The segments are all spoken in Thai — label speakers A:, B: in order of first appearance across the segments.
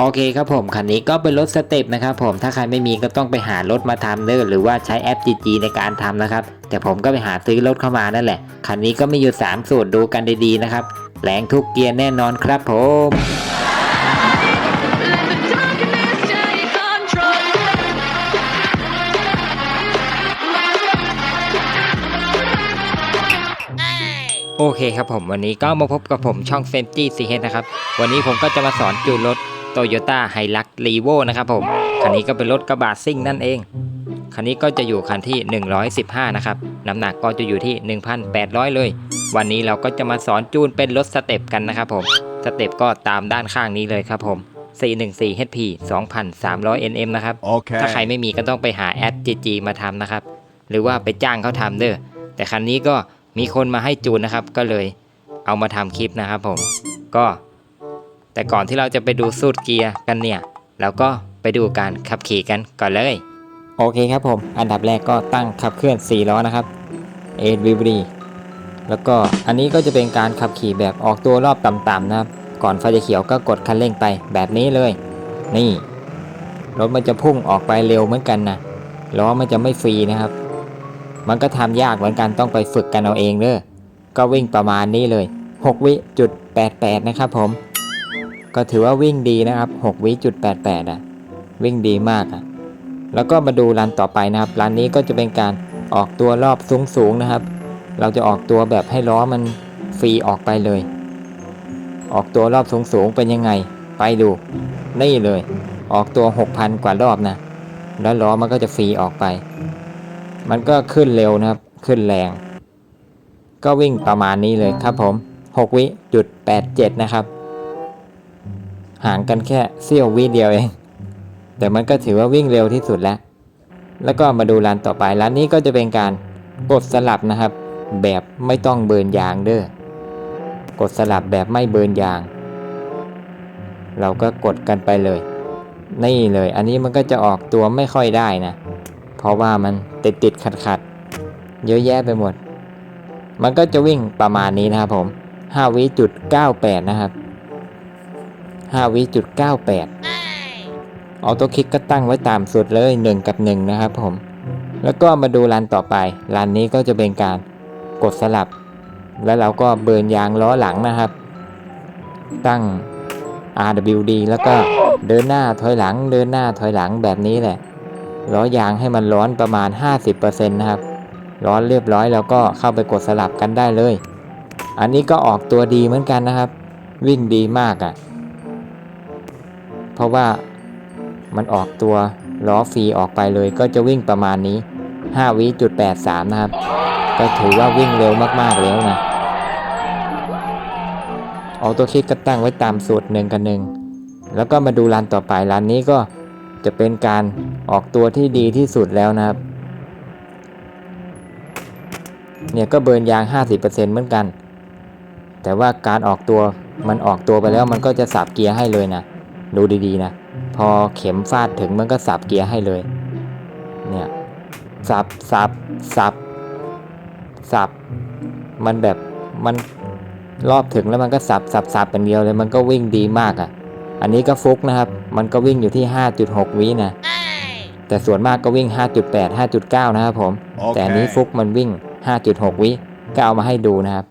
A: โอเคครับผมคันนี้ก็เป็นรถสเต็ปนะครับผมถ้าใครไม่มีก็ต้องไปหารถมาทำเด้อหรือว่าใช้แอป GG ในการทำนะครับ แต่ผมก็ไปหาซื้อรถเข้ามานั่นแหละคันนี้ก็มีอยู่ 3 สูตรดูกันดีๆนะครับแรงทุกเกียร์แน่นอนครับผมโอเคครับผมวันนี้ก็มาพบกับผมช่องเซนจี้ซีเฮนะครับ วันนี้ผมก็จะมาสอนจูนรถ Toyota h i l u x r e v o นะครับผม คันนี้ก็เป็นรถกระบะซิ่งนั่นเอง คันนี้ก็จะอยู่คันที่ 115 นะครับ น้ำหนักก็จะอยู่ที่ 1,800 เลย วันนี้เราก็จะมาสอนจูนเป็นรถสเต็ปกันนะครับผม สเต็ปก็ตามด้านข้างนี้เลยครับผม 414 HP 2,300 nm นะครับ
B: Okay.
A: ถ้าใครไม่มีก็ต้องไปหาแอป GG มาทำนะครับ หรือว่าไปจ้างเขาทำเด้อ แต่คันนี้ก็มีคนมาให้จูนนะครับ ก็เลยเอามาทำคลิปนะครับผม ก็ แต่ก่อนที่เราจะไปดูสูตรเกียร์กันเนี่ยเราก็ไปดูการขับขี่กันก่อนเลย โอเคครับผม อันดับแรกก็ตั้งขับเคลื่อน4ล้อนะครับ AVD แล้วก็อันนี้ก็จะเป็นการขับขี่แบบออกตัวรอบต่ำๆนะครับ ก่อนไฟจะเขียวก็กดคันเร่งไปแบบนี้เลย นี่รถมันจะพุ่งออกไปเร็วเหมือนกันนะล้อมันจะไม่ฟรีนะครับ มันก็ทำยากเหมือนกันต้องไปฝึกกันเอาเองเด้อก็วิ่งประมาณนี้เลย 6 วิจุด88 นะครับผม ก็ถือว่าวิ่งดีนะครับ6วิจุด88อะวิ่งดีมากอะแล้วก็มาดูรันต่อไปนะครับรันนี้ก็จะเป็นการออกตัวรอบสูงๆนะครับ เราจะออกตัวแบบให้ล้อมันฟรีออกไปเลย ออกตัวรอบสูงๆเป็นยังไง ไปดูนี่เลย ออกตัว 6,000 กว่ารอบนะ แล้วล้อมันก็จะฟรีออกไป มันก็ขึ้นเร็วนะครับ ขึ้นแรง ก็วิ่งประมาณนี้เลยครับผม 6 วิจุด87 นะครับ ห่างกันแค่เสี้ยววิเดียวเอง แต่มันก็ถือว่าวิ่งเร็วที่สุดแล้ว แล้วก็มาดูร้านต่อไปร้านนี้ก็จะเป็นการกดสลับนะครับ แบบไม่ต้องเบิร์นยางเด้อกดสลับแบบไม่เบิร์นยาง เราก็กดกันไปเลย นี่เลย อันนี้มันก็จะออกตัวไม่ค่อยได้นะ เพราะว่ามันติดติดขัดขัดๆเยอะแยะไปหมด มันก็จะวิ่งประมาณนี้นะครับผม5วิจุด98 นะครับ 5วิจุด98ออโต้คลิกก็ตั้งไว้ตามสุดเลย 1 กับ 1 นะครับผม แล้วก็มาดูรันต่อไปรันนี้ก็จะเป็นการกดสลับ แล้วเราก็เบิร์นยางล้อหลังนะครับ ตั้ง RWD แล้วก็เดินหน้าถอยหลัง เดินหน้าถอยหลังแบบนี้แหละล้อยางให้มันร้อนประมาณ 50%นะครับ ร้อนเรียบร้อยแล้วก็เข้าไปกดสลับกันได้เลย อันนี้ก็ออกตัวดีเหมือนกันนะครับ วิ่งดีมากอะ่ะ เพราะว่ามันออกตัวล้อฟรีออกไปเลยก็จะวิ่งประมาณนี้ 5วิจุด83 นะครับ ก็ถือว่าวิ่งเร็วมากๆแล้วนะออโต้คลิกก็ตั้งไว้ตามสูตรหนึ่งกับหนึ่งแล้วก็มาดูร้านต่อไปร้านนี้ก็จะเป็นการออกตัวที่ดีที่สุดแล้วนะครับ เนี่ยก็เบิร์นยาง 50%เหมือนกัน แต่ว่าการออกตัวมันออกตัวไปแล้วมันก็จะสับเกียร์ให้เลยนะ ดูดีๆนะ พอเข็มฟาดถึงมันก็สับเกียร์ให้เลย เนี่ย สับสับสับสับ มันแบบมันรอบถึงแล้วมันก็สับสับสับเป็นเดียวเลย มันก็วิ่งดีมากอะ่ะ อันนี้ก็ฟุกนะครับ มันก็วิ่งอยู่ที่ 5.6 วินะ แต่ส่วนมากก็วิ่ง 5.8 5.9 นะครับผมแต่อันนี้ฟุกมันวิ่ง 5.6 วิก็เอามาให้ดูนะครับ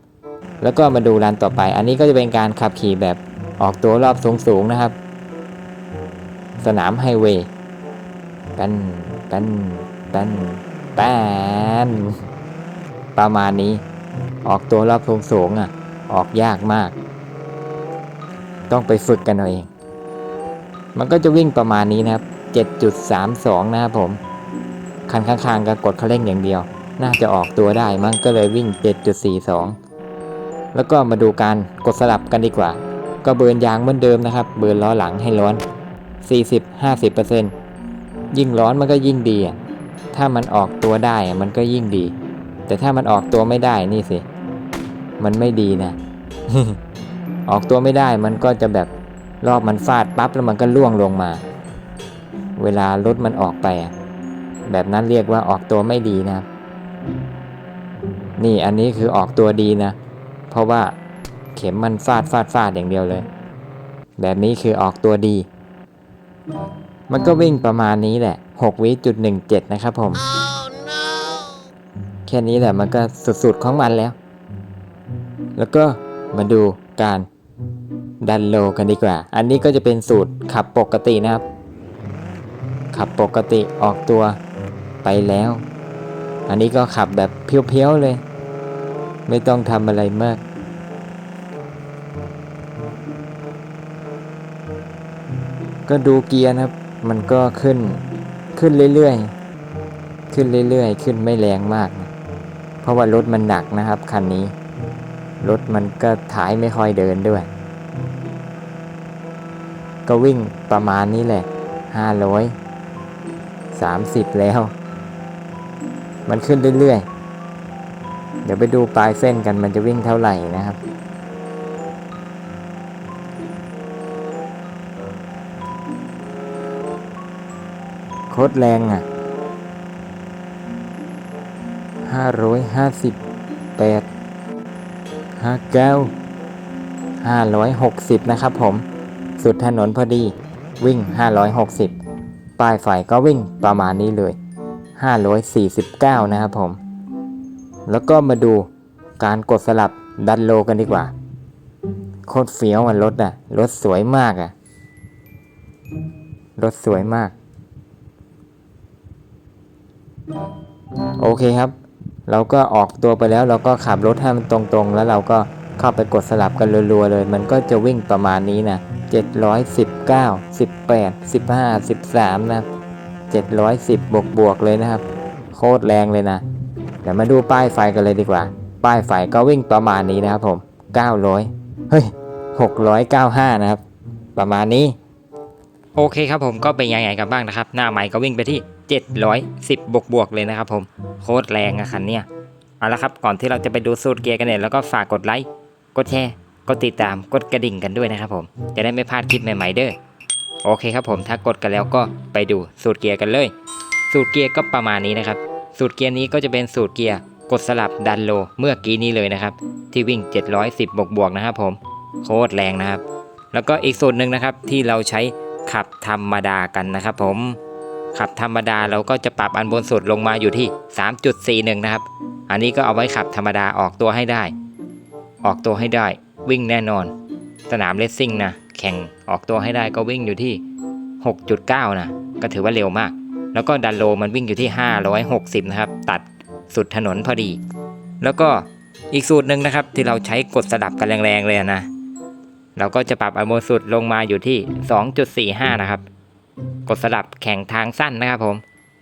A: แล้วก็มาดูรันต่อไป อันนี้ก็จะเป็นการขับขี่แบบออกตัวรอบสูงๆนะครับ สนามไฮเวย์แป้นแป้นแป้นแป้นประมาณนี้ ออกตัวรอบสูงๆอะ ออกยากมาก ต้องไปฝึกกันเอาเอง มันก็จะวิ่งประมาณนี้นะครับ 7.32 นะครับผม คันข้างๆก็กดคันเร่งอย่างเดียว น่าจะออกตัวได้มันก็เลยวิ่ง 7.42 แล้วก็มาดูการกดสลับกันดีกว่า ก็เบิร์นยางเหมือนเดิมนะครับ เบิร์นล้อหลังให้ร้อน 40-50%ยิ่งร้อนมันก็ยิ่งดีอะถ้ามันออกตัวได้มันก็ยิ่งดี แต่ถ้ามันออกตัวไม่ได้นี่สิ มันไม่ดีนะ ออกตัวไม่ได้มันก็จะแบบรอบมันฟาดปั๊บแล้วมันก็ล่วงลงมา เวลารถมันออกไป แบบนั้นเรียกว่าออกตัวไม่ดีนะ นี่อันนี้คือออกตัวดีนะ เพราะว่าเข็มมันฟาดฟาดฟาดอย่างเดียวเลย แบบนี้คือออกตัวดี มันก็วิ่งประมาณนี้แหละ6วิจุด17นะครับผมแค่นี้แหละมันก็สุดๆของมันแล้ว แล้วก็มาดูการดันโลกันดีกว่า อันนี้ก็จะเป็นสูตรขับปกตินะครับ ขับปกติออกตัวไปแล้ว อันนี้ก็ขับแบบเพี้ยวๆเลย ไม่ต้องทำอะไรมาก ก็ดูเกียร์นะครับ มันก็ขึ้นขึ้นเรื่อยๆ ขึ้นเรื่อยๆ ขึ้นไม่แรงมากนะเพราะว่ารถมันหนักนะครับคันนี้ รถมันก็ถ่ายไม่ค่อยเดินด้วย ก็วิ่งประมาณนี้แหละห้าร้อยสามสิบแล้ว มันขึ้นเรื่อยๆ เดี๋ยวไปดูปลายเส้นกันมันจะวิ่งเท่าไหร่นะครับ คตรแรงอะห้าร้อยห้าสิบแปดห้าเก้าห้าร้อยหกสิบนะครับผม สุดถนนพอดีวิ่งห้าร้อยหกสิบป้ายไฟก็วิ่งประมาณนี้เลยห้าร้อยสี่สิบเก้านะครับผม แล้วก็มาดูการกดสลับดันโลกันดีกว่า โคตรเฟี้ยวอะรถอะ รถสวยมากอะ รถสวยมาก โอเคครับ เราก็ออกตัวไปแล้วเราก็ขับรถให้มันตรงๆ แล้วเราก็เข้าไปกดสลับกันรัวๆเลย มันก็จะวิ่งประมาณนี้นะ719 18 15 13 นะ710 บวกบวกๆเลยนะครับ โคตรแรงเลยนะ เดี๋ยวมาดูป้ายไฟกันเลยดีกว่า ป้ายไฟก็วิ่งประมาณนี้นะครับผม 900 เฮ้ย 695 นะครับ ประมาณนี้ โอเคครับผมก็เป็นยังไงกันบ้างนะครับ หน้าใหม่ก็วิ่งไปที่ 710 บวกบวกเลยนะครับผมโคตรแรงอะคันเนี้ยเอาละครับก่อนที่เราจะไปดูสูตรเกียร์กันเนี่ยแล้วก็ฝากกดไลค์กดแชร์กดติดตามกดกระดิ่งกันด้วยนะครับผมจะได้ไม่พลาดคลิปใหม่ๆเด้อโอเคครับผมถ้ากดกันแล้วก็ไปดูสูตรเกียร์กันเลย สูตรเกียร์ก็ประมาณนี้นะครับ สูตรเกียร์นี้ก็จะเป็นสูตรเกียร์กดสลับดันโลเมื่อกี้นี้เลยนะครับ ที่วิ่ง 710 บวกบวกนะครับผมโคตรแรงนะครับ แล้วก็อีกสูตรหนึ่งนะครับที่เราใช้ขับธรรมดากันนะครับผม ขับธรรมดาเราก็จะปรับอันบนสุดลงมาอยู่ที่ 3.41 นะครับ อันนี้ก็เอาไว้ขับธรรมดาออกตัวให้ได้ ออกตัวให้ได้ วิ่งแน่นอน สนามเลสซิ่งนะ แข่งออกตัวให้ได้ก็วิ่งอยู่ที่ 6.9 นะ ก็ถือว่าเร็วมาก แล้วก็ดันโลมันวิ่งอยู่ที่ 560 นะครับ ตัดสุดถนนพอดี แล้วก็อีกสูตรหนึ่งนะครับ ที่เราใช้กดสลับกันแรงๆเลยนะ เราก็จะปรับอันบนสุดลงมาอยู่ที่ 2.45 นะครับ กดสลับแข่งทางสั้นนะครับผม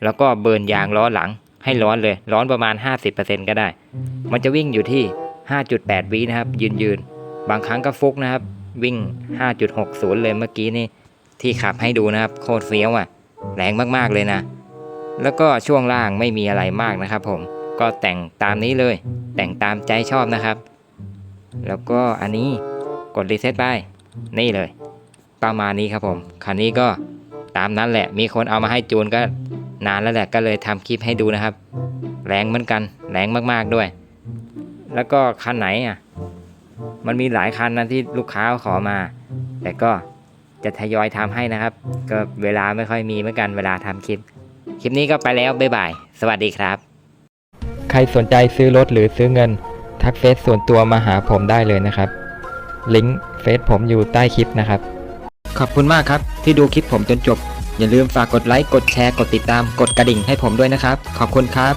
A: แล้วก็เบิร์นยางล้อหลังให้ร้อนเลย ร้อนประมาณ 50%ก็ได้ มันจะวิ่งอยู่ที่ 5.8 วินะครับ ยืนยืน บางครั้งก็ฟุกนะครับ วิ่ง 5.60 เลยเมื่อกี้นี่ที่ขับให้ดูนะครับ โคตรเฟี้ยวอะ แรงมากๆเลยนะ แล้วก็ช่วงล่างไม่มีอะไรมากนะครับผม ก็แต่งตามนี้เลย แต่งตามใจชอบนะครับ แล้วก็อันนี้กดรีเซ็ตไป นี่เลย ประมาณนี้ครับผม คันนี้ก็ ตามนั้นแหละมีคนเอามาให้จูนก็นานแล้วแหละก็เลยทำคลิปให้ดูนะครับ แรงเหมือนกันแรงมากๆด้วย แล้วก็คันไหนอะมันมีหลายคันนะที่ลูกค้าขอมา แต่ก็จะทยอยทำให้นะครับ ก็เวลาไม่ค่อยมีเหมือนกันเวลาทำคลิป คลิปนี้ก็ไปแล้วบ๊ายบาย สวัสดีครับ ใครสนใจซื้อรถหรือซื้อเงิน ทักเฟซส่วนตัวมาหาผมได้เลยนะครับ ลิงก์เฟซผมอยู่ใต้คลิปนะครับ ขอบคุณมากครับ ที่ดูคลิปผมจนจบ อย่าลืมฝากกดไลค์ กดแชร์ กดติดตาม กดกระดิ่งให้ผมด้วยนะครับ ขอบคุณครับ